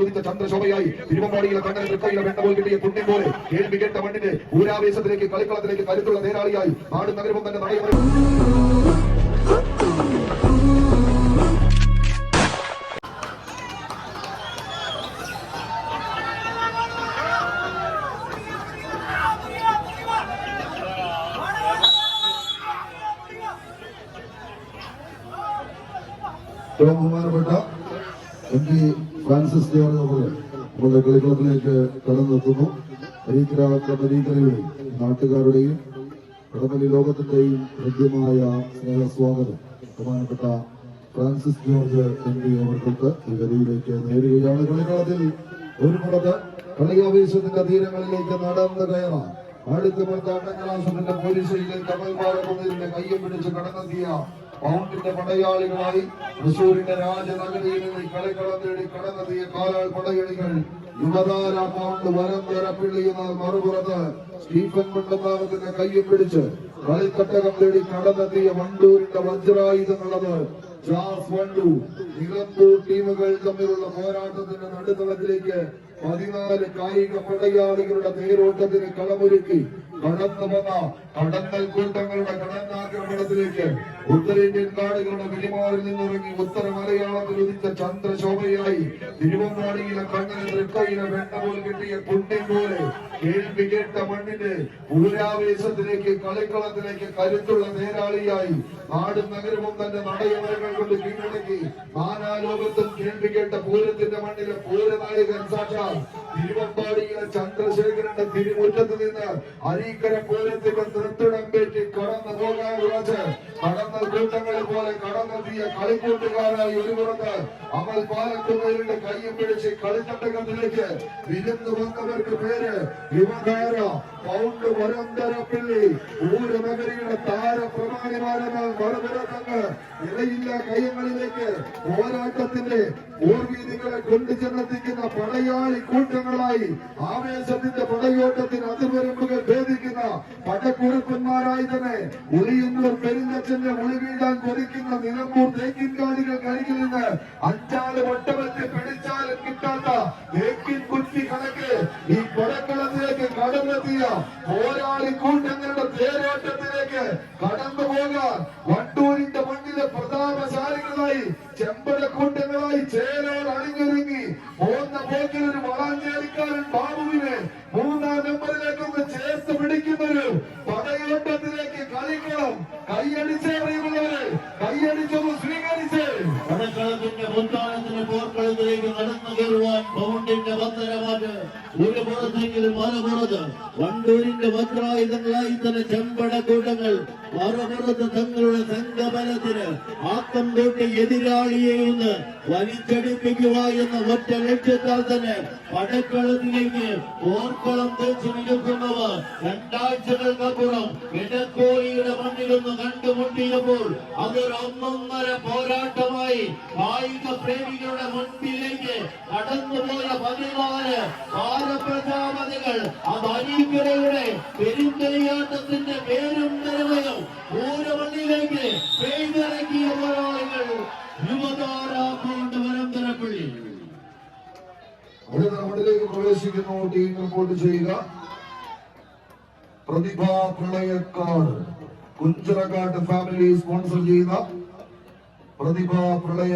ഉദിച്ച ചന്ദ്രശോഭയായി തിരുവമ്പാടിയിലെ കണ്ണൻ തൃക്കൈയിലെ വെണ്ണ പോൽ കിട്ടിയ പുണ്യം പോലെ കേൾവി കേട്ട മണ്ണിന് ഊരാവേശത്തിലേക്ക് കളിക്കളത്തിലേക്ക് കരുത്തുള്ള നേരാളിയായി നാടും നഗരവും തന്നെ നടയവരും ഏറ്റവും ബഹുമാനപ്പെട്ട എം പി ഫ്രാൻസിസ് അവർ നമ്മുടെ കളിക്കളത്തിലേക്ക് കടന്നെത്തുന്നു. പരീക്കരാവിന്റെ പരീക്കരയുടെയും നാട്ടുകാരുടെയും കടമലി ലോകത്തിന്റെയും ഹൃദ്യമായ സ്നേഹസ്വാഗതം ബഹുമാനപ്പെട്ട ഫ്രാൻസിസ് ജോർജ് എം പി അവർക്കൊക്കെ ഈ വരിയിലേക്ക് നേരുകയാണ്. കളിക്കളത്തിൽ ഒരു മുടക്ക്. കളിയാവേശത്തിന്റെ തീരങ്ങളിലേക്ക് നടന്നു കയറാം. അടുത്ത മർദ്ദാട്ടങ്ങളാസത്തിന്റെ പോലീസയിലെ പാറക്കുന്നതിന്റെ കയ്യം പിടിച്ച് കടന്നെത്തിയ പൗണ്ടിന്റെ പടയാളികളായി തൃശൂരിന്റെ രാജനഗരിയിൽ നിന്ന് കളിക്കളം തേടി കടന്നെത്തിയ കാലാൾ പടയണികൾ യുവതാര പൗണ്ട് വരന്തര പിള്ളി എന്ന മറുപുറത്ത് സ്റ്റീഫൻ മണ്ടത്താനത്തിന്റെ കയ്യിൽ പിടിച്ച് കളിക്കട്ടകം തേടി കടന്നെത്തിയ വണ്ടൂരിന്റെ വജ്രായുധങ്ങളത് ജാസ് ടീമുകൾ തമ്മിലുള്ള പോരാട്ടത്തിന്റെ നടുത്തളത്തിലേക്ക് പതിനാല് കായിക പടയാളികളുടെ നേരോട്ടത്തിന് കളമൊരുക്കി കടന്നു വന്ന കടന്നൽ കൂട്ടങ്ങളുടെ കടന്നാക്രമണത്തിലേക്ക് ഉത്തരേന്ത്യൻ കാടുകളുടെ വെളിമാറിൽ നിന്നിറങ്ങി ഉത്തര മലയാളത്തിൽ ഉദിച്ച ചന്ദ്രശോഭയായി തിരുവമ്പാടിയിലെ കണ്ണിന് തൃക്കയിലെ വെണ്ണ പോൽ കിട്ടിയ കുണ്ടിൻ പോലെ കേൾവി കേട്ട മണ്ണിന്റെ പൂരാവേശത്തിലേക്ക് കളിക്കളത്തിലേക്ക് കരുത്തുള്ള നേരാളിയായി നാടും നഗരവും തന്റെ നടയമരങ്ങൾ കൊണ്ട് കീഴടക്കി. നാനാലോകത്തും കേൾവി കേട്ട പൂരത്തിന്റെ മണ്ണിലെ പൂരനായകൻ സാക്ഷാൽ തിരുവമ്പാടിയിലെ ചന്ദ്രശേഖരന്റെ തിരുമുറ്റത്ത് നിന്ന് അരീക്കര പൂരത്തിന്റെ തൃത്തിടം പേറ്റി കടന്നു പോകാൻ ഉറച്ച് കടന്ന കൂട്ടങ്ങളെ പോലെ കടന്നെത്തിയ കളിക്കൂട്ടുകാരായി ഒരു പുറത്ത് അമൽ പാലക്കുന്നവരുടെ കയ്യും പിടിച്ച് കളിത്തട്ടകത്തിലേക്ക് വിരുന്ന് വന്നവർക്ക് പേര് യുവതാര പൗണ്ട് വരന്തരപ്പിള്ളി ഊരനഗരിയുടെ താര പ്രമാണിമാരങ്ങൾ മറുപുറത്തങ്ങ് ഇടയില്ല കയ്യങ്ങളിലേക്ക് പോരാട്ടത്തിന്റെ ഓർവീതികളെ കൊണ്ടുചെന്നെത്തിക്കുന്ന പടയാളി കൂട്ടങ്ങളായി ആവേശത്തിന്റെ പടയോട്ടത്തിന് അതിർവരമ്പുകൾ ഭേദിക്കുന്ന പടക്കുറപ്പന്മാരായി തന്നെ ഉളിയുന്നൂർ പെരുന്തച്ഛന്റെ ഉളി വീഴാൻ കൊതിക്കുന്ന നിലമ്പൂർ തേക്കിൻകാലികൾ കരികിൽ നിന്ന് അഞ്ചാൽ വട്ടവത്തിൽ പിടിച്ചാലും കിട്ടാത്ത തേക്കിൻ കുറ്റി കണക്ക് ഈ കൊടക്കളത്തിലേക്ക് കടന്നെത്തിയ പോരാളി കൂട്ടങ്ങളുടെ തേരോട്ടത്തിലേക്ക് കടന്നു പോകാൻ വണ്ടൂരിന്റെ മണ്ണിലെ പ്രതാപശാലികളായി ചെമ്പട കൂട്ടങ്ങളായി ചേരോട് അണിഞ്ഞൊരുങ്ങി പോകുന്ന പോക്കിൽ ഒരു വളാഞ്ചേരിക്കാരൻ ബാബുവിനെ പടയോട്ടത്തിലേക്ക് കളിക്കണം. കൈയടിച്ചേ അറിയുന്നവരെ കൈയടിച്ചൊന്ന് സ്വീകരിച്ചേ. പടക്കളത്തിന്റെ മുത്താനത്തിന് പോർക്കളത്തിലേക്ക് നടന്നു കയറുവാൻ പൗണ്ടിന്റെ പത്തരമാറ്റ് പുറത്തെങ്കിലും മറുപുറത്ത് വണ്ടൂരിന്റെ വജ്രായുധങ്ങളായി തന്നെ ചെമ്പട കൂട്ടങ്ങൾ മറുപുറത്ത് തങ്ങളുടെ സംഘബലത്തിന് ആക്കം തൊട്ട് എതിരാളിയെ ഒന്ന് വലിച്ചടിപ്പിക്കുക എന്ന ഒറ്റ ലക്ഷ്യത്താൽ തന്നെ പടക്കളത്തിലേക്ക് ഓർക്കളം തേച്ച് നിൽക്കുന്നവർ രണ്ടാഴ്ചകൾക്കപ്പുറം ഇടക്കോലിയുടെ മണ്ണിലൊന്ന് കണ്ടുമുട്ടിയപ്പോൾ അതൊരു ഒന്നൊന്നര പോരാട്ടമായി കായിക പ്രേമികളുടെ മുൻപിലേക്ക് കടന്നുപോയ പതിനാല് താരപ്രജാപതികൾ അത് അരീക്കരയുടെ പെരുന്തലിയാട്ടത്തിന്റെ പേരും നിലവയും പൂരമണ്ണിലേക്ക് പെയ്തിറക്കിയ പോരാളികൾ യുവതാരാമോണ്ട് വരന്തരപ്പള്ളി അടുത്ത റൗണ്ടിലേക്ക് പ്രവേശിക്കുന്നു ടീം റിപ്പോർട്ട് ചെയ്യുക. പ്രതിഭ പ്രളയക്കാട് കുഞ്ചിറക്കാട്ട് ഫാമിലി സ്പോൺസർ ചെയ്യുന്ന പ്രതിഭ പ്രളയ